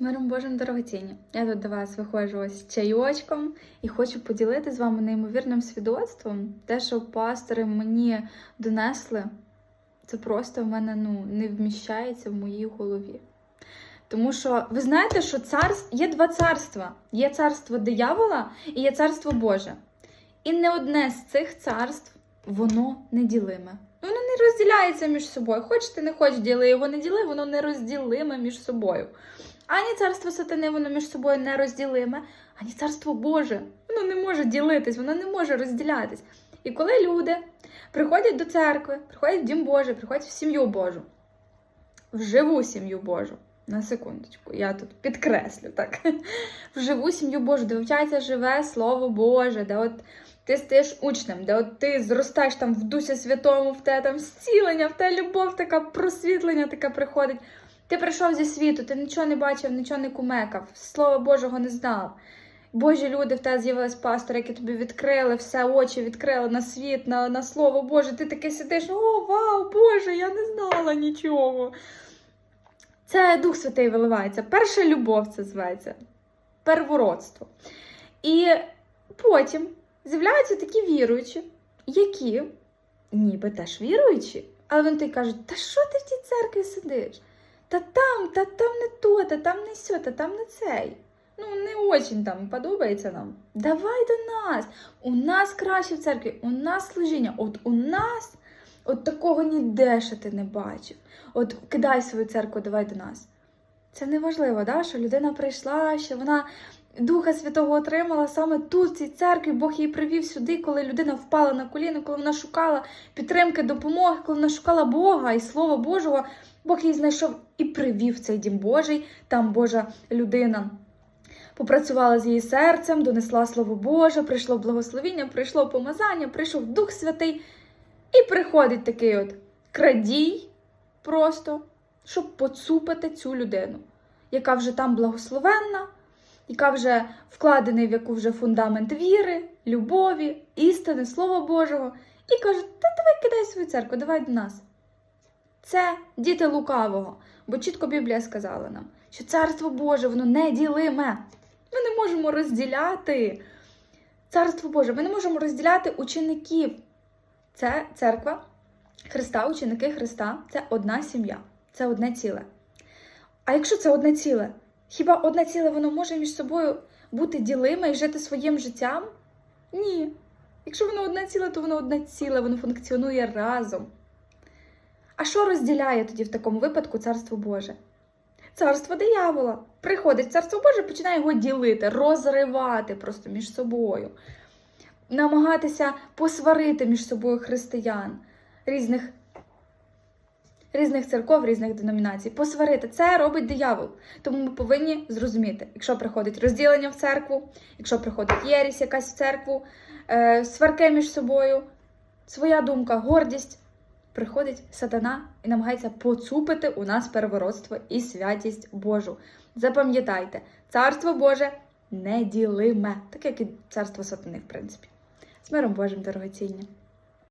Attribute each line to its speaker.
Speaker 1: Миром Божим дорогоцінні. Я тут до вас виходжу з чайочком і хочу поділитися з вами неймовірним свідоцтвом. Те, що пастори мені донесли, це просто в мене ну, не вміщається в моїй голові. Тому що ви знаєте, що царств... є два царства: є царство диявола і є царство Боже. І не одне з цих царств воно неділиме. Воно не розділяється між собою. Хоч ти не хоч діли його не діли, воно не розділиме між собою. Ані царство сатани, воно між собою не розділиме, ані царство Боже. Воно не може ділитись, воно не може розділятись. І коли люди приходять до церкви, приходять в Дім Божий, приходять в сім'ю Божу, в живу сім'ю Божу. На секундочку, я тут підкреслю так. В живу сім'ю Божу, де вивчається живе Слово Боже, де от ти стаєш учнем, де от ти зростаєш там в Дусі Святому, в те там зцілення, в те любов, така просвітлення таке приходить. Ти прийшов зі світу, ти нічого не бачив, нічого не кумекав, Слова Божого не знав. Божі люди в тебе з'явились пастори, які тобі відкрили, все очі відкрили на світ, на, на Слово Боже. Ти таке сидиш, о, вау, Боже, я не знала нічого. Це Дух Святий виливається. Перша любов це зветься, первородство. І потім з'являються такі віруючі, які ніби теж віруючі, але вони тобі кажуть, та що ти в тій церкві сидиш? Та там, та там не то, та там не сьо, та там не цей. Ну, не очень там подобається нам. Давай до нас. У нас краще в церкві, у нас служіння. От у нас от такого ніде ще ти не бачив. От кидай свою церкву, давай до нас. Це не важливо, да? що людина прийшла, що вона Духа Святого отримала саме тут, в цій церкві. Бог її привів сюди, коли людина впала на коліно, коли вона шукала підтримки, допомоги, коли вона шукала Бога і Слова Божого. Бог її знайшов і привів в цей дім Божий. Там Божа людина попрацювала з її серцем, донесла Слово Боже, прийшло благословіння, прийшло помазання, прийшов Дух Святий. І приходить такий от крадій просто, щоб поцупити цю людину, яка вже там благословенна, яка вже вкладений в яку вже фундамент віри, любові, істини, Слова Божого, і кажуть, та давай кидай свою церкву, давай до нас. Це діти лукавого, бо чітко Біблія сказала нам, що Царство Боже, воно неділиме. Ми не можемо розділяти Царство Боже, ми не можемо розділяти учеників. Це церква Христа, ученики Христа це одна сім'я, це одне ціле. А якщо це одне ціле, хіба одне ціле воно може між собою бути ділиме і жити своїм життям? Ні. Якщо воно одне ціле, то воно одне ціле, воно функціонує разом. А що розділяє тоді в такому випадку Царство Боже? Царство диявола. Приходить царство Боже, починає його ділити, розривати просто між собою, намагатися посварити між собою християн різних, різних церков, різних деномінацій. Посварити це робить диявол. Тому ми повинні зрозуміти, якщо приходить розділення в церкву, якщо приходить єрість якась в церкву, е, сварки між собою, своя думка, гордість приходить сатана і намагається поцупити у нас первородство і святість Божу. Запам'ятайте, царство Боже неділиме, таке як і царство сатани, в принципі. З миром Божим, дорогоцінні!